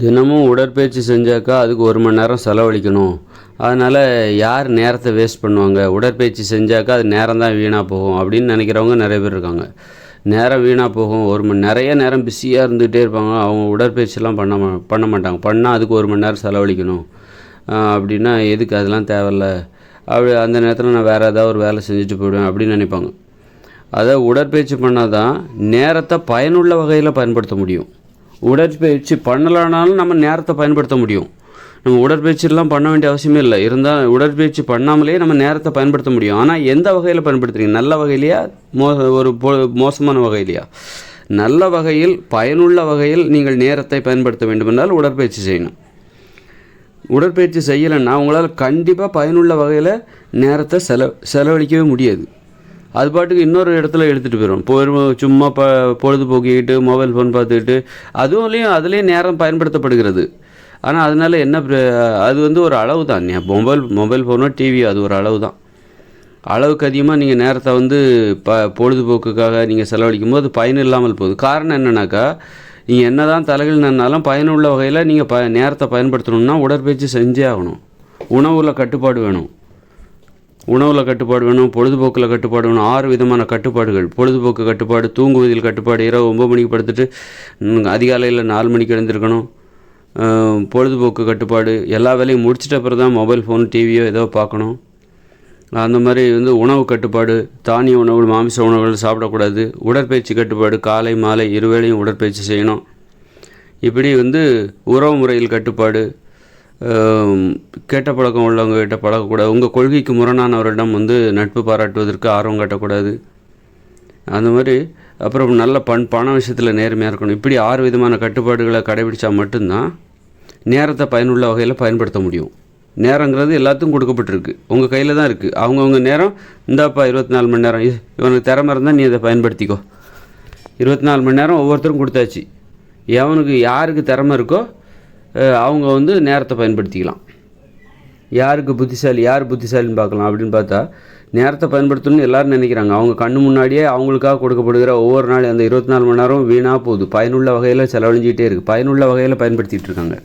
தினமும் உடற்பயிற்சி செஞ்சாக்கா அதுக்கு ஒரு மணி நேரம் செலவழிக்கணும். அதனால் யார் நேரத்தை வேஸ்ட் பண்ணுவாங்க? உடற்பயிற்சி செஞ்சாக்கா அது நேரம் தான் வீணாக போகும் அப்படின்னு நினைக்கிறவங்க நிறைய பேர் இருக்காங்க. நேரம் வீணாக போகும். ஒரு மணி நிறைய நேரம் பிஸியாக இருந்துகிட்டே இருப்பாங்க. அவங்க உடற்பயிற்சிலாம் பண்ண மா பண்ண மாட்டாங்க. பண்ணால் அதுக்கு ஒரு மணி நேரம் செலவழிக்கணும். அப்படின்னா எதுக்கு அதெல்லாம் தேவையில்ல. அப்படி அந்த நேரத்தில் நான் வேறு ஏதாவது ஒரு வேலை செஞ்சுட்டு போயிடுவேன் அப்படின்னு நினைப்பாங்க. அதை உடற்பயிற்சி பண்ணால் தான் நேரத்தை பயனுள்ள வகையில் பயன்படுத்த முடியும். உடற்பயிற்சி பண்ணலானாலும் நம்ம நேரத்தை பயன்படுத்த முடியும். நம்ம உடற்பயிற்சிலாம் பண்ண வேண்டிய அவசியமே இல்லை. இருந்தால் உடற்பயிற்சி பண்ணாமலே நம்ம நேரத்தை பயன்படுத்த முடியும். ஆனால் எந்த வகையில் பயன்படுத்துறீங்க? நல்ல வகையிலையா? மோ ஒரு மோசமான வகையிலையா? நல்ல வகையில் பயனுள்ள வகையில் நீங்கள் நேரத்தை பயன்படுத்த வேண்டுமென்றால் உடற்பயிற்சி செய்யணும். உடற்பயிற்சி செய்யலைன்னா உங்களால் கண்டிப்பாக பயனுள்ள வகையில் நேரத்தை செல செலவழிக்கவே முடியாது. அது பாட்டுக்கு இன்னொரு இடத்துல எடுத்துகிட்டு போயிடும் போயிடும் சும்மா ப பொழுதுபோக்கிக்கிட்டு மொபைல் ஃபோன் பார்த்துக்கிட்டு அதுவும்லேயும் அதுலேயும் நேரம் பயன்படுத்தப்படுகிறது. ஆனால் அதனால என்ன அது வந்து ஒரு அளவு தான். மொபைல் மொபைல் ஃபோனோ டிவி அது ஒரு அளவு தான். அளவுக்கு அதிகமாக நீங்கள் நேரத்தை வந்து ப பொழுதுபோக்குக்காக நீங்கள் செலவழிக்கும் போது பயன் இல்லாமல் போகுது. காரணம் என்னன்னாக்கா நீங்கள் என்ன தான் தலைகள் நின்னாலும் பயனுள்ள வகையில் நீங்கள் ப நேரத்தை பயன்படுத்தணும்னா உடற்பயிற்சி செஞ்சே ஆகணும். உணவில் கட்டுப்பாடு வேணும். உணவில் கட்டுப்பாடு வேணும் பொழுதுபோக்கில் கட்டுப்பாடு வேணும். ஆறு விதமான கட்டுப்பாடுகள். பொழுதுபோக்கு கட்டுப்பாடு தூங்குவதில் கட்டுப்பாடு இரவு ஒம்பது மணிக்கு படுத்துட்டு அதிகாலையில் நாலு மணிக்கு எழுந்திருக்கணும். பொழுதுபோக்கு கட்டுப்பாடு. எல்லா வேலையும் முடிச்சிட்ட அப்புறம் தான் மொபைல் ஃபோன் டிவியோ ஏதோ பார்க்கணும். அந்த மாதிரி வந்து உணவு கட்டுப்பாடு தானிய உணவுகள் மாமிச உணவுகள் சாப்பிடக்கூடாது. உடற்பயிற்சி கட்டுப்பாடு காலை மாலை இருவேளையும் உடற்பயிற்சி செய்யணும். இப்படி வந்து உறவு முறையில் கட்டுப்பாடு கெட்ட பழக்கம் உள்ளவங்ககிட்ட பழகக்கூடாது. உங்கள் கொள்கைக்கு முரணானவரிடம் வந்து நட்பு பாராட்டுவதற்கு ஆர்வம் காட்டக்கூடாது. அந்த மாதிரி அப்புறம் நல்ல பண் பண விஷயத்தில் நேர்மையாக இருக்கணும். இப்படி ஆறு விதமான கட்டுப்பாடுகளை கடைபிடித்தா மட்டும்தான் நேரத்தை பயனுள்ள வகையில் பயன்படுத்த முடியும். நேரங்கிறது எல்லாத்துக்கும் கொடுக்கப்பட்டிருக்கு. உங்கள் கையில் தான் இருக்குது அவங்கவுங்க நேரம் இந்தாப்பா இருபத்தி நாலு மணி நேரம். இவனுக்கு திறமை இருந்தால் நீ அதை பயன்படுத்திக்கோ. இருபத்தி நாலு மணி நேரம் ஒவ்வொருத்தரும் கொடுத்தாச்சு. எவனுக்கு யாருக்கு திறமை இருக்கோ அவங்க வந்து நேரத்தை பயன்படுத்திக்கலாம். யாருக்கு புத்திசாலி யார் புத்திசாலின்னு பார்க்கலாம். அப்படின்னு பார்த்தா நேரத்தை பயன்படுத்தணும்னு எல்லோரும் நினைக்கிறாங்க. அவங்க கண்ணு முன்னாடியே அவங்களுக்காக கொடுக்கப்படுகிற ஒவ்வொரு நாள் அந்த இருபத்தி நாலு மணி நேரம் வீணாக போகுது. பயனுள்ள வகையில் செலவழிஞ்சிக்கிட்டே இருக்குது பயனுள்ள வகையில் பயன்படுத்திகிட்டு இருக்காங்க.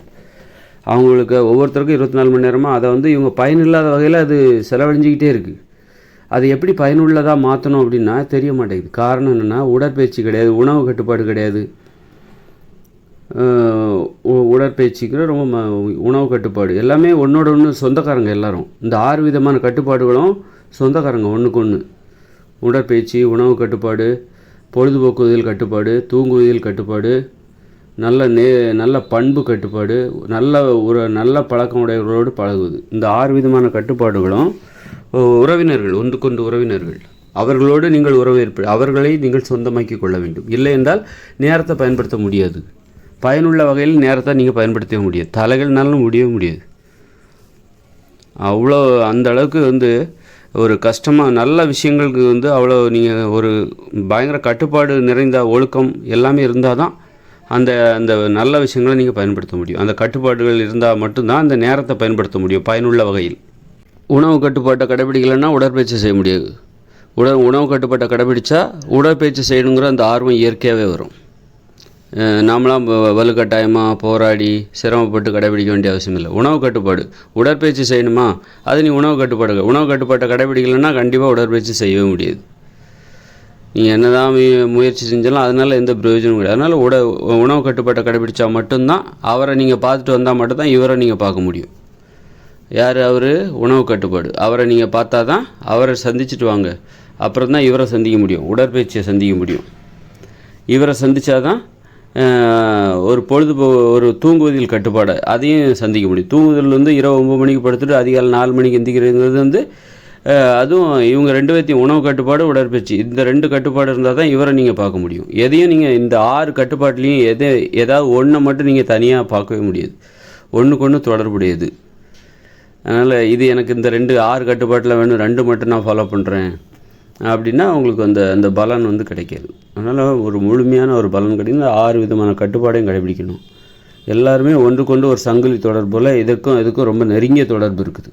அவங்களுக்கு ஒவ்வொருத்தருக்கும் இருபத்தி நாலு மணி நேரமாக அதை வந்து இவங்க பயனில்லாத வகையில் அது செலவழிஞ்சிக்கிட்டே இருக்குது அது எப்படி பயனுள்ளதாக மாற்றணும் அப்படின்னா தெரிய மாட்டேங்குது. காரணம் என்னென்னா உடற்பயிற்சி கிடையாது உணவு கட்டுப்பாடு கிடையாது. உடற்பயிற்சிக்கு ரொம்ப ம- உணவு கட்டுப்பாடு. எல்லாமே ஒன்றோட ஒன்று சொந்தக்காரங்க எல்லாரும். இந்த ஆறு விதமான கட்டுப்பாடுகளும் சொந்தக்காரங்க ஒன்றுக்கு ஒன்று உடற்பயிற்சி உணவு கட்டுப்பாடு பொழுதுபோக்குவதில் கட்டுப்பாடு தூங்குவதில் கட்டுப்பாடு நல்ல நே நல்ல பண்பு கட்டுப்பாடு நல்ல ஒரு நல்ல பழக்கம் உடையவர்களோடு பழகுவது. இந்த ஆறு விதமான கட்டுப்பாடுகளும் உறவினர்கள் ஒன்றுக்கொண்டு உறவினர்கள். அவர்களோடு நீங்கள் உறவு அவர்களை நீங்கள் சொந்தமாக்கி கொள்ள வேண்டும். இல்லை என்றால் நேரத்தை பயன்படுத்த முடியாது. பயனுள்ள வகையில் நேரத்தை நீங்கள் பயன்படுத்தவே முடியாது. தலைகள்னாலும் முடியவே முடியாது. அவ்வளோ அந்த அளவுக்கு வந்து ஒரு கஷ்டமாக நல்ல விஷயங்களுக்கு வந்து அவ்வளோ நீங்கள் ஒரு பயங்கர கட்டுப்பாடு நிறைந்த ஒழுக்கம் எல்லாமே இருந்தால் தான் அந்த அந்த நல்ல விஷயங்களை நீங்கள் பயன்படுத்த முடியும். அந்த கட்டுப்பாடுகள் இருந்தால் மட்டும்தான் அந்த நேரத்தை பயன்படுத்த முடியும் பயனுள்ள வகையில். உணவு கட்டுப்பாட்டை கடைபிடிக்கலைன்னா உடற்பயிற்சி செய்ய முடியாது. உட உணவு கட்டுப்பாட்டை கடைபிடிச்சா உடற்பயிற்சி செய்யணுங்கிற அந்த ஆர்வம் இயற்கையாகவே வரும். நாமளாம் வ- வலுக்கட்டாயமாக போராடி சிரமப்பட்டு கடைபிடிக்க வேண்டிய அவசியம் இல்லை. உணவு கட்டுப்பாடு. உடற்பயிற்சி செய்யணுமா? அது நீ உணவு கட்டுப்பாடு. உணவு கட்டுப்பாட்டை கடைபிடிக்கலைன்னா கண்டிப்பாக உடற்பயிற்சி செய்யவே முடியாது. நீங்கள் என்ன தான் முயற்சி செஞ்சாலும் அதனால் எந்த பிரயோஜனம் கிடையாது. அதனால் உட உணவு கட்டுப்பாட்டை கடைபிடிச்சா மட்டும்தான் அவரை நீங்கள் பார்த்துட்டு வந்தால் மட்டும்தான் இவரை நீங்கள் பார்க்க முடியும். யார் அவர்? உணவு கட்டுப்பாடு. அவரை நீங்கள் பார்த்தா தான் அவரை சந்திச்சுட்டு வாங்க. அப்புறம் தான் இவரை சந்திக்க முடியும். உடற்பயிற்சியை சந்திக்க முடியும். இவரை சந்திச்சாதான் தான் ஒரு பொழுதுபோ ஒரு தூங்குவதில் கட்டுப்பாடு. அதையும் சந்திக்க முடியும். தூங்குதல் வந்து இரவு ஒம்பது மணிக்கு படுத்துட்டு அதிகாலை நாலு மணிக்கு எந்திரிக்கிறது வந்து அதுவும் இவங்க ரெண்டு பேர்த்தையும் உணவு கட்டுப்பாடு உடற்பயிற்சி. இந்த ரெண்டு கட்டுப்பாடு இருந்தால் தான் இவரை நீங்கள் பார்க்க முடியும். எதையும் நீங்கள் இந்த ஆறு கட்டுப்பாட்டுலேயும் எதை ஏதாவது ஒன்றை மட்டும் நீங்கள் தனியாக பார்க்கவே முடியாது. ஒன்றுக்கு ஒன்று தொடர்புடையது. அதனால் இது எனக்கு இந்த ரெண்டு ஆறு கட்டுப்பாட்டில் வேணும். ரெண்டு மட்டும் நான் ஃபாலோ பண்ணுறேன் அப்படின்னா அவங்களுக்கு அந்த அந்த பலன் வந்து கிடைக்காது. அதனால் ஒரு முழுமையான ஒரு பலன் கிடைக்கும் ஆறு விதமான கட்டுப்பாடையும் கடைபிடிக்கணும். எல்லாருமே ஒன்றுக்கொண்டு ஒரு சங்கிலி தொடர்பு போல் இதுக்கும் இதுக்கும் ரொம்ப நெருங்கிய தொடர்பு இருக்குது.